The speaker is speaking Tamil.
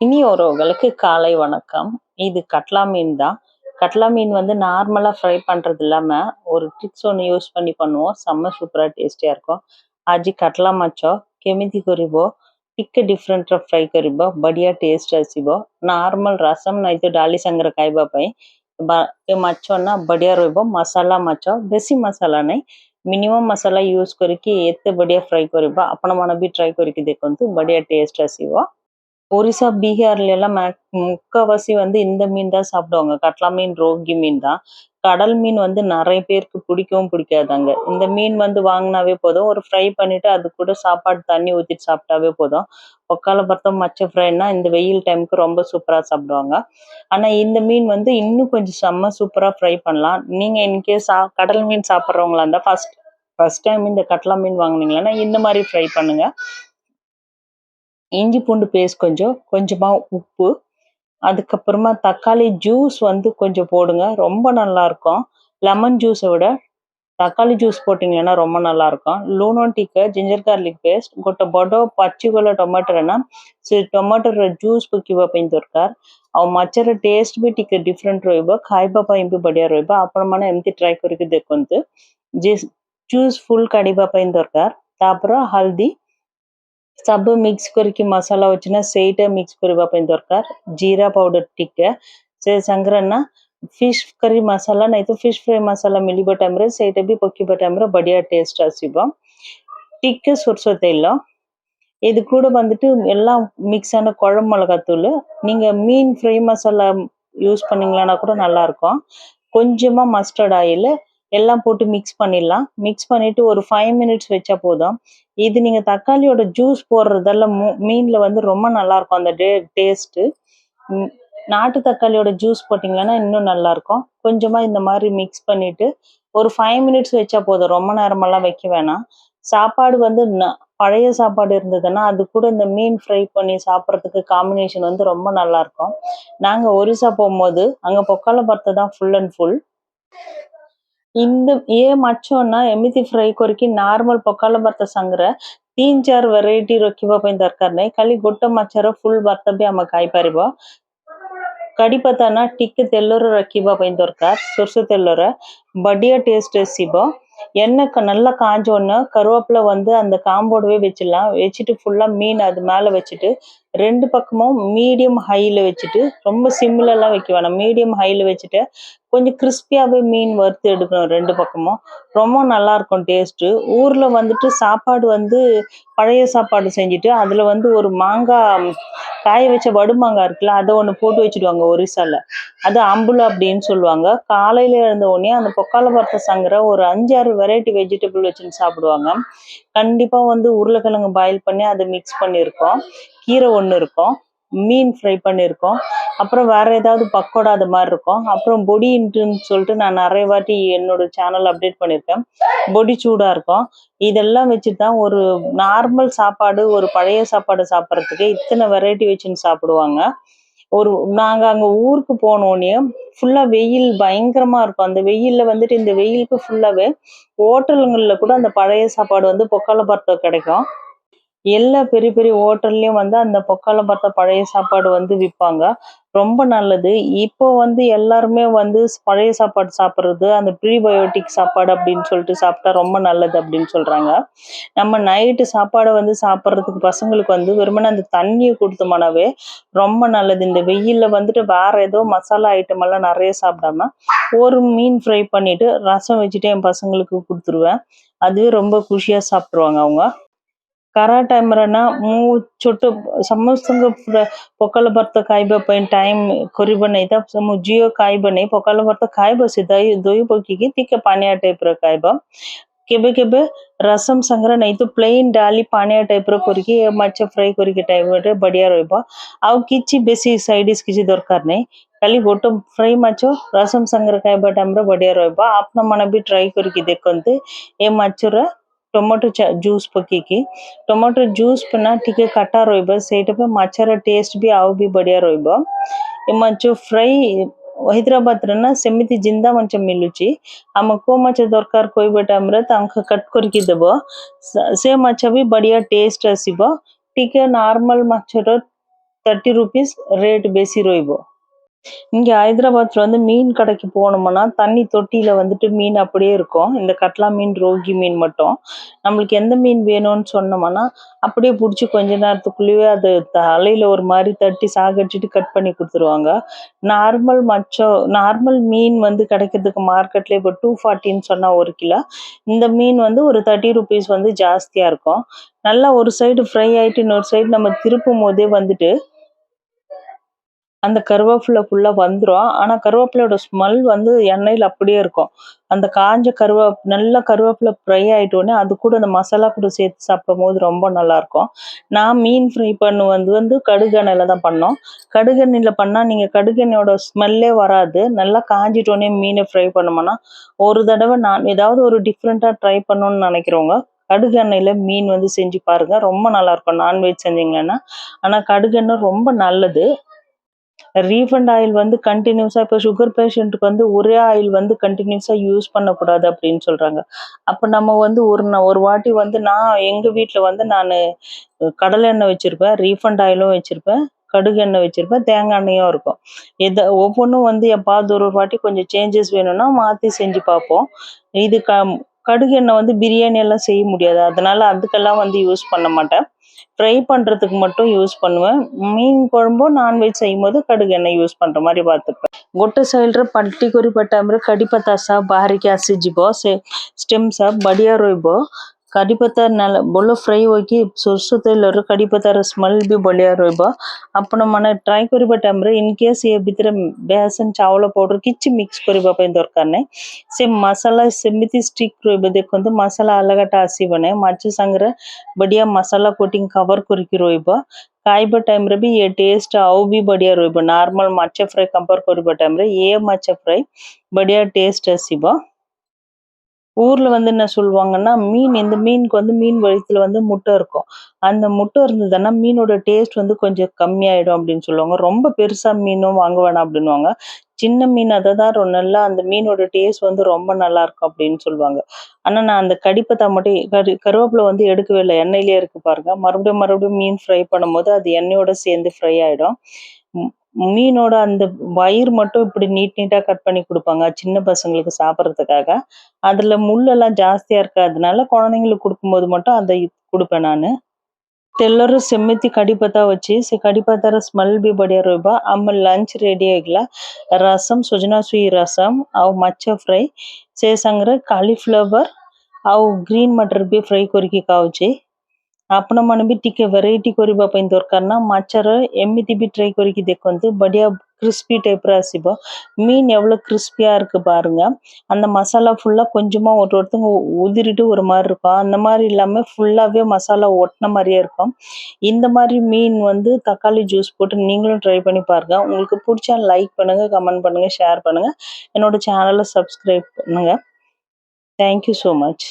இனி ஒருவங்களுக்கு காலை வணக்கம் இது கட்லா மீன் தான் கட்லா மீன் வந்து நார்மலாக ஃப்ரை பண்ணுறது இல்லாமல் ஒரு ட்ரிக்ஸ் ஒன்று யூஸ் பண்ணி பண்ணுவோம் செம்ம சூப்பராக டேஸ்டியாக இருக்கும் ஆஜி கட்லா மச்சோ ಕೆಮಿತಿ ಕರಿಬೋ ಟಿಕ್ಕ ಡಿಫ್ರೆಂಟ್ ಫ್ರೈ ಕರಿಬೋ ಬಡಿಯಾ ಟೇಸ್ಟ್ ಹಸಿಬೋ ನಾರ್ಮಲ್ ರಸಮ್ ನೈತು ಡಾಲಿ ಸಂಗ್ರ ಕಾಯ್ಬಾ ಪೈ ಮಚ್ಚೋನ ಬಡಿಯಾ ರೋಯ್ಬೋ ಮಸಾಲಾ ಮಚ್ಚೋ ಬೆಸಿ ಮಸಾಲಾ ನೈ ಮಿನಿಮಮ್ ಮಸಾಲಾ ಯೂಸ್ ಕೊರಿಕಿ ಎತ್ತೆ ಬಡಿಯಾ ಫ್ರೈ ಕೊರಿಬಾ ಅಪ್ಪಣ ಮನ ಬಿ ಟ್ರೈ ಕೊರಿಕಿ ದೇಕೊಂತು ಬಡಿಯಾ ಟೇಸ್ಟ್ ಹಸಿಬೋ ஒரிசா பீகார்ல எல்லாம் முக்கால்வாசி வந்து இந்த மீன் தான் சாப்பிடுவாங்க. கட்லா மீன் ரோகி மீன் தான். கடல் மீன் வந்து நிறைய பேருக்கு பிடிக்கவும் பிடிக்காதாங்க இந்த மீன் வந்து வாங்கினாவே போதும். ஒரு ஃப்ரை பண்ணிட்டு அது கூட சாப்பாடு தண்ணி ஊற்றிட்டு சாப்பிட்டாவே போதும். ஒக்கால பார்த்தோம் மச்ச ஃப்ரைன்னா இந்த வெயில் டைமுக்கு ரொம்ப சூப்பராக சாப்பிடுவாங்க. ஆனால் இந்த மீன் வந்து இன்னும் கொஞ்சம் செம்ம சூப்பராக ஃப்ரை பண்ணலாம். நீங்கள் இன்கேஸ் சா கடல் மீன் சாப்பிட்றவங்களா இருந்தால் ஃபர்ஸ்ட் ஃபர்ஸ்ட் டைம் இந்த கட்லா மீன் வாங்குனீங்கன்னா இந்த மாதிரி ஃப்ரை பண்ணுங்க. இஞ்சி பூண்டு பேஸ்ட் கொஞ்சம் கொஞ்சமாக உப்பு அதுக்கப்புறமா தக்காளி ஜூஸ் வந்து கொஞ்சம் போடுங்க ரொம்ப நல்லா இருக்கும் லெமன் ஜூஸை விட தக்காளி ಜ್ಯೂಸ್ போட்டிங்கன்னா ரொம்ப நல்லா இருக்கும் ಲೂನೋ ಟಿಕ್ಕ ಜಿಂಜರ್ ಗಾರ್ಲಿಕ್ ಪೇಸ್ಟ್ ଗୋଟେ ବଡ଼ ପାଚିଗଲା ଟମାଟର ନା ସେ ଟମାଟରର ଜୁସ୍ ପକେଇବା ପାଇଁ ଦରକାର ଆଉ ମାଛର ଟେଷ୍ଟ ବି ଟିକେ ଡିଫରେଣ୍ଟ ରହିବ ଖାଇବା ପାଇଁ ବି ବଢ଼ିଆ ରହିବ ଆପଣମାନେ ଏମିତି ଟ୍ରାଏ କରିକି ଦେଖନ୍ତୁ ଯେ ଜୁସ୍ ଫୁଲ୍ କାଢ଼ିବା ପାଇଁ ଦରକାର ତାପରେ ହଳଦୀ సబ్బు మిక్స్ కొరికి మసాలా వచ్చిన సేట మిక్స్ కొరివా పైన దొరకార్ జీరా పౌడర్ టిక్క ସେ ସାଙ୍ଗରେ ଫିସ୍ କରି ମସଲା ନାଇଁ ତ ଫିସ୍ ଫ୍ରାଏ ମସଲା ମିଳିବ ଟାଇମ୍ରେ ସେଇଟା ବି ପକେଇବା ଟାଇମ୍ରେ ବଢ଼ିଆ ଟେଷ୍ଟ ଆସିବ ଟିକେ ସୋରିଷ ତେଲ இது கூட வந்துட்டு எல்லாம் மிக்ஸ் ஆன குழம்பு மிளகாத்தூள் நீங்கள் மீன் ஃப்ரை மசாலா யூஸ் பண்ணிங்களான்னா கூட நல்லாயிருக்கும் கொஞ்சமாக மஸ்டர்ட் ஆயில் எல்லாம் போட்டு மிக்ஸ் பண்ணிடலாம். மிக்ஸ் பண்ணிட்டு ஒரு ஃபைவ் மினிட்ஸ் வச்சா போதும். இது நீங்க தக்காளியோட ஜூஸ் போடுறதெல்லாம் மீனில் மீன்ல வந்து ரொம்ப நல்லா இருக்கும் அந்த டே டேஸ்ட் நாட்டு தக்காளியோட ஜூஸ் போட்டிங்கன்னா இன்னும் நல்லா இருக்கும் கொஞ்சமா இந்த மாதிரி மிக்ஸ் பண்ணிட்டு ஒரு ஃபைவ் மினிட்ஸ் வச்சா போதும். ரொம்ப நேரமெல்லாம் வைக்க வேணாம். சாப்பாடு வந்து ந- பழைய சாப்பாடு இருந்ததுன்னா அது கூட இந்த மீன் ஃப்ரை பண்ணி சாப்பிட்றதுக்கு காம்பினேஷன் வந்து ரொம்ப நல்லா இருக்கும் நாங்க ஒரிசா போகும்போது அங்க பொக்கால பர்த்த தான் ஃபுல் அண்ட் ஃபுல் ఇందు ఏ మచ్చోన్న ఎమితి ಫ್ರೈ ಕೊರ್ಕಿ ನಾರ್ಮಲ್ ಪೊಕ್ಕಲ ಬರ್ತ ಸಂಗ್ರ ತೀನ್ ಚಾರ್ ವೆರೈಟಿ ರೊಕ್ಕಿಬ ಪೈ ದರ್ಕಾರ್ ನೈ ಖಾಲಿ ಗೊಟ್ಟ ಮಚ್ಚರ ಫುಲ್ ಬರ್ತ ಬಿ ಅಮ್ಮ ಕಾಯಿ ಪಾರಿಬ ಕಡಿಪತನ ಟಿಕ್ ತೆಲ್ಲೋರ ರಕ್ಕಿಬ ಪೈ ದೊರ್ಕಾರ್ ಸುರ್ಸು ತೆಲ್ಲೋರ ಬಡಿಯ ಟೇಸ್ಟ್ ಸಿಬ எண்ணெய் நல்லா காஞ்சோன்னு கருவேப்பிலை வந்து அந்த காம்போடவே வச்சிடலாம் வச்சுட்டு ஃபுல்லாக மீன் அது மேலே வச்சுட்டு ரெண்டு பக்கமும் மீடியம் ஹையில் வச்சுட்டு ரொம்ப சிம்ல வைக்க வேணாம். மீடியம் ஹையில் வச்சுட்டு கொஞ்சம் கிறிஸ்பியாகவே மீன் வறுத்து எடுக்கணும் ரெண்டு பக்கமும். ரொம்ப நல்லா இருக்கும் ஊரில் வந்துட்டு சாப்பாடு வந்து பழைய சாப்பாடு செஞ்சுட்டு அதுல வந்து ஒரு மாங்காய் காய வச்ச வடுமாங்காய் இருக்குல்ல அதை ஒன்று போட்டு வச்சிடுவாங்க ஒரிசால. அது அம்புல அப்படின்னு சொல்லுவாங்க. காலையில எழுந்த உடனே அந்த பொக்கால பருத்த சங்கர ஒரு அஞ்சாறு வெரைட்டி வெஜிடபிள் வச்சுன்னு சாப்பிடுவாங்க. கண்டிப்பா வந்து உருளைக்கிழங்கு பாயில் பண்ணி அதை மிக்ஸ் பண்ணியிருக்கோம். கீரை ஒன்று இருக்கும் மீன் ஃப்ரை பண்ணியிருக்கோம் அப்புறம் வேற ஏதாவது பக்கோடா அது மாதிரி இருக்கும். அப்புறம் பொடின்ட்டுன்னு சொல்லிட்டு நான் நிறைய வாட்டி என்னோட சேனல் அப்டேட் பண்ணியிருக்கேன் பொடி சூடா இருக்கும். இதெல்லாம் வச்சுட்டு தான் ஒரு நார்மல் சாப்பாடு ஒரு பழைய சாப்பாடு சாப்பிட்றதுக்கு இத்தனை வெரைட்டி வச்சுன்னு சாப்பிடுவாங்க. ஒரு நாங்க அங்க ஊருக்கு போனோடனே ஃபுல்லா வெயில் பயங்கரமா இருக்கும். அந்த வெயில்ல வந்துட்டு இந்த வெயிலுக்கு ஃபுல்லாவே ஹோட்டலுங்களில் கூட அந்த பழைய சாப்பாடு வந்து பொக்கால பார்த்தோ கிடைக்கும். எல்லா பெரிய பெரிய ஹோட்டல்லையும் வந்து அந்த பொக்கால பார்த்த பழைய சாப்பாடு வந்து விற்பாங்க ரொம்ப நல்லது. இப்போ வந்து எல்லாருமே வந்து பழைய சாப்பாடு சாப்பிட்றது அந்த ப்ரீபயோட்டிக் சாப்பாடு அப்படின்னு சொல்லிட்டு சாப்பிட்டா ரொம்ப நல்லது அப்படின்னு சொல்றாங்க. நம்ம நைட்டு சாப்பாடை வந்து சாப்பிட்றதுக்கு பசங்களுக்கு வந்து வெறுமனே அந்த தண்ணியை கொடுத்தோம்னாவே ரொம்ப நல்லது. இந்த வெயில்ல வந்துட்டு வேற ஏதோ மசாலா ஐட்டம் எல்லாம் நிறைய சாப்பிடாம ஒரு மீன் ஃப்ரை பண்ணிட்டு ரசம் வச்சுட்டு என் பசங்களுக்கு கொடுத்துருவேன். அதுவே ரொம்ப குஷியா சாப்பிட்ருவாங்க அவங்க. ಕರಾಟೈಮ್ರನ टाइम ಚೊಟ್ಟು ಸಮಸ್ತಂಗ ಪೊಕ್ಕಲ ಬರ್ತ ಕಾಯ್ಬ ಪೈನ್ ಟೈಮ್ ಕೊರಿ ಬಣ್ಣ ಐತ ಸಮು ಜಿಯೋ ಕಾಯಿ ಬನ್ನಿ ಪೊಕ್ಕಲ ಬರ್ತ ಕಾಯಿ ಬಸಿದ ದೊಯ್ ಬೊಕ್ಕಿಗೆ ತಿಕ್ಕ ಪಾನಿಯ केबे केबे रसम संग्रह नहीं तो प्लेन डाली पानिया टाइप रो करके मछ फ्राई करके टाइप रे बढ़िया रहबो आउ किछि बेसी साइडिस किछि दरकार नहीं खाली गोटो फ्राई मछ रसम संग्रह खाइबा टाइम रे बढ़िया रहबो आपन मन भी ट्राई करके देखते ए मछ टमाटो जूस पकई की टमाटो जूस पना टिके कटा रोईब मछर टेस्ट भी आउ भी बढ़िया रोईब ये मचो फ्राई हईद्राबाद रहा सेमती ज़िंदा मंच मिलूची आम को मछ दरकार कोई बेटा तक कट करके से मछ भी बढ़िया टेस्ट आसब टे नर्माल मछर थर्टी रुपीज़ रेट बेसी रोईब இங்க ஹைதராபாத்ல வந்து மீன் கடைக்கு போனோம்னா தண்ணி தொட்டியில வந்துட்டு மீன் அப்படியே இருக்கும். இந்த கட்லா மீன் ரோகி மீன் மட்டும். நம்மளுக்கு எந்த மீன் வேணும்னு சொன்னோம்னா அப்படியே பிடிச்சி கொஞ்ச நேரத்துக்குள்ளேயே அது தலையில ஒரு மாதிரி தட்டி சாகடிச்சிட்டு கட் பண்ணி கொடுத்துருவாங்க. நார்மல் மச்சம் நார்மல் மீன் வந்து கிடைக்கிறதுக்கு மார்க்கெட்ல இப்போ டூ ஃபார்ட்டின்னு சொன்னா ஒரு கிலோ. இந்த மீன் வந்து ஒரு தேர்ட்டி ருபீஸ் வந்து ஜாஸ்தியா இருக்கும். நல்லா ஒரு சைடு ஃப்ரை ஆயிட்டு இன்னொரு சைடு நம்ம திருப்பும் போதே வந்துட்டு அந்த கருவேப்பிலை ஃபுல்லாக வந்துடும் ஆனால் கருவேப்பிலையோட ஸ்மெல் வந்து எண்ணெயில் அப்படியே இருக்கும். அந்த காஞ்ச கருவே நல்லா கருவேப்பிலை ஃப்ரை ஆகிட்டோடனே அது கூட அந்த மசாலா கூட சேர்த்து சாப்பிடும் போது ரொம்ப நல்லாயிருக்கும் நான் மீன் ஃப்ரை பண்ணுவது வந்து கடுகெண்ணெயில் தான் பண்ணோம். கடுகெண்ணில் பண்ணால் நீங்கள் கடுகெண்ணெயோட ஸ்மெல்லே வராது. நல்லா காஞ்சிட்டோனே மீனை ஃப்ரை பண்ணோம்னா, ஒரு தடவை நான் ஏதாவது ஒரு டிஃப்ரெண்ட்டாக ட்ரை பண்ணணும்னு நினைக்கிறவங்க கடுகெண்ணெயில் மீன் வந்து செஞ்சு பாருங்க. ரொம்ப நல்லாயிருக்கும் நான்வெஜ் செஞ்சீங்கன்னா. ஆனால் கடுகெண்ணெய் ரொம்ப நல்லது. ரீஃபண்ட் ஆயில் வந்து கண்டினியூஸாக இப்போ சுகர் பேஷண்ட்டுக்கு வந்து ஒரே ஆயில் வந்து கண்டினியூஸாக யூஸ் பண்ணக்கூடாது அப்படின்னு சொல்கிறாங்க அப்போ நம்ம வந்து ஒரு ந ஒரு வாட்டி வந்து நான் எங்கள் வீட்டில் வந்து நான் கடலை எண்ணெய் வச்சுருப்பேன் ரீஃபண்ட் ஆயிலும் வச்சுருப்பேன் கடுகு எண்ணெய் வச்சுருப்பேன் தேங்காய் எண்ணெயும் இருக்கும். எதை ஒவ்வொன்றும் வந்து எப்பாவது ஒரு ஒரு வாட்டி கொஞ்சம் சேஞ்சஸ் வேணும்னா மாற்றி செஞ்சு பார்ப்போம். இது க கடுகு எண்ணெய் வந்து பிரியாணி எல்லாம் செய்ய முடியாது. அதனால அதுக்கெல்லாம் வந்து யூஸ் பண்ண மாட்டேன். ஃப்ரை பண்ணுறதுக்கு மட்டும் யூஸ் பண்ணுவேன். மீன் குழம்பும் நான்வெஜ் செய்யும் போது கடுகு எண்ணெய் யூஸ் பண்ணுற மாதிரி பார்த்துப்பேன். ಗೊಟ್ಟ ಸೈಲ್ರ ಪಟ್ಟಿ ಕುರಿ ಪಟ್ಟ ಅಂದ್ರೆ ಕಡಿಪತಾಸ ಬಾರಿಗೆ ಹಸಿಜಿಬೋ ಸ್ಟೆಮ್ಸ ಬಡಿಯ ರೋಯ್ಬೋ ସହ ବଢିଆ ରହିବ କଡି ପତା ଭଲ ଫ୍ରାଇ ହୋଇକି ସୋରିଷ ତେଲରେ କଡି ପତାର ସ୍ମେଲ୍ ବି ବଢିଆ ରହିବ ଆପଣମାନେ ଟ୍ରାଏ କରିବା ଟାଇମ୍‌ରେ ଇନ୍ କେସ୍ ଏ ଭିତରେ ବେସନ ଚାଉଳ ପାଉଡର କିଛି ମିକ୍ସ କରିବା ପାଇଁ ଦରକାର ନାହିଁ ସେ ମସଲା ସେମିତି ଷ୍ଟିକ୍ ରହିବ ଦେଖନ୍ତୁ ମସଲା ଅଲଗାଟା ଆସିବ ନାହିଁ ମାଛ ସାଙ୍ଗରେ ବଢିଆ ମସଲା କୋଟିଂ କଭର କରିକି ରହିବ ଖାଇବା ଟାଇମ୍‌ରେ ବି ଏ ଟେଷ୍ଟ ଆଉ ବି ବଢିଆ ରହିବ ନର୍ମାଲ ମାଛ ଫ୍ରାଏ କମ୍ପେୟାର କରିବା ଟାଇମ୍‌ରେ ଏ ମାଛ ଫ୍ରାଏ ବଢିଆ ଟେଷ୍ଟ ଆସିବ ஊர்ல வந்து என்ன சொல்லுவாங்கன்னா மீன் இந்த மீனுக்கு வந்து மீன் வயிற்றுல வந்து முட்டை இருக்கும். அந்த முட்டை இருந்ததுன்னா மீனோட டேஸ்ட் வந்து கொஞ்சம் கம்மியாயிடும் அப்படின்னு சொல்லுவாங்க. ரொம்ப பெருசா மீனும் வாங்க வேணாம் அப்படின்னுவாங்க. சின்ன மீன் அதை தான் ரொம்ப நல்லா அந்த மீனோட டேஸ்ட் வந்து ரொம்ப நல்லா இருக்கும் அப்படின்னு சொல்லுவாங்க. ஆனா நான் அந்த கடிப்பத்தா மட்டும் கரு கருவேப்பிலை வந்து எடுக்கவே இல்லை. எண்ணெயிலேயே இருக்கு பாருங்க. மறுபடியும் மறுபடியும் மீன் ஃப்ரை பண்ணும்போது அது எண்ணெயோட சேர்ந்து ஃப்ரை ஆயிடும். மீனோட அந்த வயிறு மட்டும் இப்படி நீட் நீட்டாக கட் பண்ணி கொடுப்பாங்க சின்ன பசங்களுக்கு சாப்பிட்றதுக்காக. அதில் முள்ளெல்லாம் ஜாஸ்தியாக இருக்காதனால குழந்தைங்களுக்கு கொடுக்கும்போது மட்டும் அதை கொடுப்பேன் நான். தெல்லரும் ಸೆಮ್ಮಿತಿ கடிப்பத்தா வச்சு ಸಿ ಕಡಿಪತಾರ ஸ்மெல் ಬಿ ಬಡಿಯೋರಿಬ್ಬ ಆಮೇಲೆ லஞ்ச் ರೆಡಿ ಆಗಿಲ್ಲ ರಸಂ ಸುಜನಾ ಸುಯಿ ರಸಂ ಅವು ಮಚ್ಚ ಫ್ರೈ ಸೇಸಂಗ್ರೆ ಕಾಲಿಫ್ಲವರ್ ಅವು ಗ್ರೀನ್ ಮಟರ್ ಬಿ ಫ್ರೈ ಕೊರಿಕಿ ಕಾವಚಿ ଆପଣମାନେ ବି ଟିକେ ଭେରାଇଟି କରିବା ପାଇଁ ଦରକାର ନା ମାଛର ଏମିତି ବି ட்ரை କରିକି ଦେଖନ୍ତୁ ବଢିଆ கிறிஸ்பி டைப்ல ଆସିବ மீன் எவ்வளோ கிறிஸ்பியா இருக்கு பாருங்க அந்த மசாலா ஃபுல்லா கொஞ்சமா ஒரு ஒருத்தவங்க உ- உதிரிட்டு ஒரு மாதிரி இருக்கும் அந்த மாதிரி இல்லாம ஃபுல்லாவே மசாலா ஒட்டின மாதிரியே இருக்கும் இந்த மாதிரி மீன் வந்து தக்காளி ஜூஸ் போட்டு நீங்களும் ட்ரை பண்ணி பாருங்க உங்களுக்கு பிடிச்சா லைக் பண்ணுங்க கமெண்ட் பண்ணுங்க ஷேர் பண்ணுங்க என்னோட சேனலை சப்ஸ்கிரைப் பண்ணுங்க தேங்க்யூ ஸோ மச்